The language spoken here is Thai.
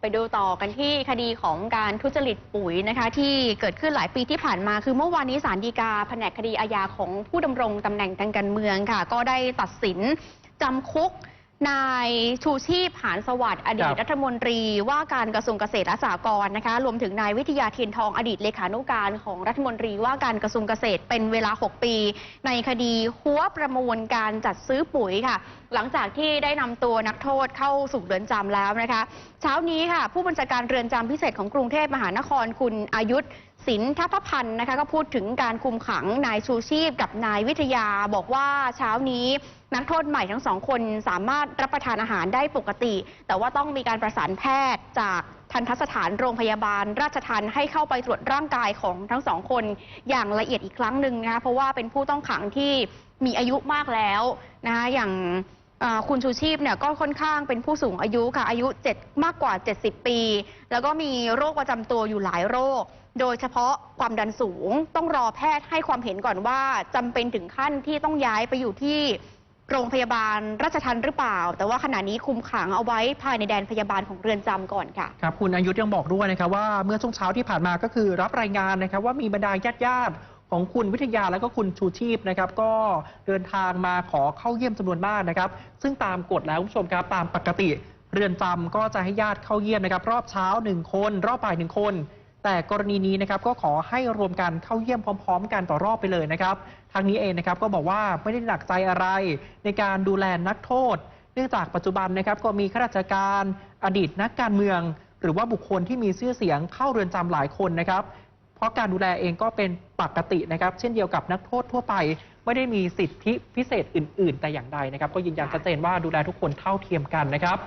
ไปดูต่อกันที่คดีของการทุจริตปุ๋ยนะคะ ที่เกิดขึ้นหลายปีที่ผ่านมา คือเมื่อวานนี้ศาลฎีกาแผนกคดีอาญาของผู้ดำรงตำแหน่งทางการเมืองค่ะ ก็ได้ตัดสินจำคุก นายชูชีพหานสวัสดิ์อดีตรัฐมนตรีว่าการกระทรวงเกษตรและสหกรณ์นะคะรวมถึงนายวิทยาเทียนทองอดีตเลขานุการของรัฐมนตรีว่าการกระทรวงเกษตรเป็นเวลา 6 ปี ในคดีหัวประมูลการจัดซื้อปุ๋ยค่ะ หลังจากที่ได้นำตัวนักโทษเข้าสู่เรือนจำแล้วนะคะ เช้านี้ค่ะ ผู้บัญชาการเรือนจำพิเศษของกรุงเทพมหานครคุณอายุธ สินทัพพันธ์นะคะก็พูดถึงการคุมขังนายชูชีพกับนายวิทยาบอกว่าเช้านี้นักโทษใหม่ทั้งสองคนสามารถรับประทานอาหารได้ปกติ แต่ว่าต้องมีการประสานแพทย์จากทันทสถานโรงพยาบาล ราชทันให้เข้าไปตรวจร่างกายของทั้งสองคนอย่างละเอียดอีกครั้งหนึ่งนะคะเพราะว่าเป็นผู้ต้องขังที่มีอายุมากแล้วนะคะอย่าง คุณชูชีพเนี่ยก็ค่อนข้างเป็นผู้สูงอายุค่ะ อายุ 7 มากกว่า 70 ปี แล้วก็มีโรคประจำตัวอยู่หลายโรค โดยเฉพาะความดันสูงต้องรอแพทย์ให้ความเห็นก่อนว่าจำเป็นถึงขั้นที่ต้องย้ายไปอยู่ที่โรงพยาบาลราชทันหรือเปล่า แต่ว่าขณะนี้คุมขังเอาไว้ภายในแดนพยาบาลของเรือนจำก่อนค่ะครับคุณอายุยังบอกด้วยนะครับว่าเมื่อช่วงเช้าที่ผ่านมาก็คือรับรายงานนะครับว่ามีบรรดาญาติญาติ ของคุณวิทยาและก็คุณชูชีพนะครับ ก็เดินทางมาขอเข้าเยี่ยมจำนวนมากนะครับ ซึ่งตามกฎแล้วคุณผู้ชมครับตามปกติ เรือนจำก็จะให้ญาติเข้าเยี่ยมนะครับ รอบเช้าหนึ่งคน รอบบ่ายหนึ่งคน แต่กรณีนี้นะครับก็ขอให้รวมกันเข้าเยี่ยมพร้อม ๆ กันต่อรอบไปเลยนะครับทางนี้เองนะครับก็บอกว่าไม่ได้หนักใจอะไร ในการดูแลนักโทษ เนื่องจากปัจจุบันนะครับก็มีข้าราชการอดีตนักการเมือง หรือว่าบุคคลที่มีชื่อเสียงเข้าเรือนจำหลายคนนะครับ เพราะการดูแลเองก็เป็นปกตินะครับ เช่นเดียวกับนักโทษทั่วไป ไม่ได้มีสิทธิพิเศษอื่น ๆ แต่อย่างใดนะครับ ก็ยืนยันชัดเจนว่าดูแลทุกคนเท่าเทียมกันนะครับ